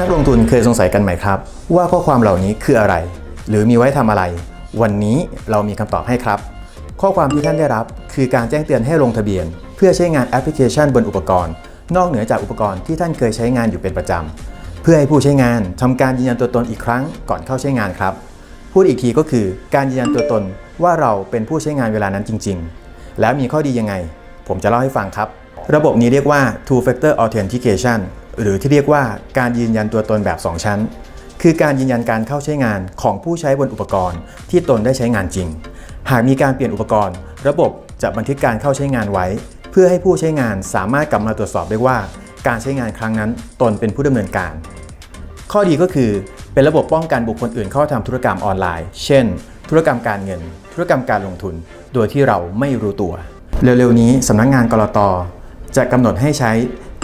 นักลงทุนเคยสงสัยกันไหมครับ ว่าข้อความเหล่านี้คืออะไร หรือมีไว้ทำอะไร วันนี้เรามีคำตอบให้ครับ ข้อความที่ท่านได้รับ คือการแจ้งเตือนให้ลงทะเบียน เพื่อใช้งานแอปพลิเคชันบนอุปกรณ์ นอกเหนือจากอุปกรณ์ที่ท่านเคยใช้งานอยู่เป็นประจำเพื่อให้ผู้ใช้งานทำการยืนยันตัวตนอีกครั้งก่อนเข้าใช้งานครับ พูดอีกทีก็คือการยืนยันตัวตนว่าเราเป็นผู้ใช้งานเวลานั้นจริง ๆ แล้วมีข้อดียังไง ผมจะเล่าให้ฟังครับ ระบบนี้เรียกว่า two factor authentication หรือที่เรียกว่าการยืนยันตัวตนแบบ 2 ชั้น คือการยืนยันการเข้าใช้งานของผู้ใช้บนอุปกรณ์ที่ตนได้ใช้งานจริง หากมีการเปลี่ยนอุปกรณ์ ระบบจะบันทึกการเข้าใช้งานไว้ เพื่อให้ผู้ใช้งานสามารถกลับมาตรวจสอบได้ว่า การใช้งานครั้งนั้นตนเป็นผู้ดำเนินการ ข้อดีก็คือเป็นระบบป้องกันบุคคลอื่นเข้าทำธุรกรรมออนไลน์ เช่น ธุรกรรมการเงิน ธุรกรรมการลงทุน โดยที่เราไม่รู้ตัว เร็วๆนี้สำนักงงานกรตจะกำหนดให้ใช้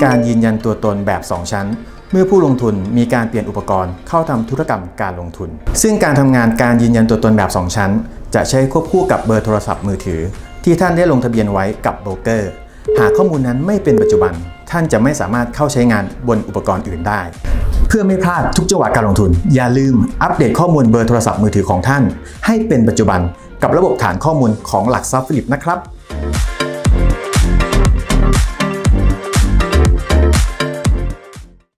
การยืนยันตัวตนแบบ 2 ชั้น เมื่อผู้ลงทุนมีการเปลี่ยนอุปกรณ์เข้าทำธุรกรรมการลงทุน ซึ่งการทำงานการยืนยันตัวตนแบบ 2 ชั้น จะใช้ควบคู่กับเบอร์โทรศัพท์มือถือ ที่ท่านได้ลงทะเบียนไว้กับโบรกเกอร์ หากข้อมูลนั้นไม่เป็นปัจจุบัน ท่านจะไม่สามารถเข้าใช้งานบนอุปกรณ์อื่นได้ เพื่อไม่พลาดทุกจังหวะการลงทุน อย่าลืมอัปเดตข้อมูลเบอร์โทรศัพท์มือถือของท่าน ให้เป็นปัจจุบันกับระบบฐานข้อมูลของหลักทรัพย์ฟิลิปนะครับ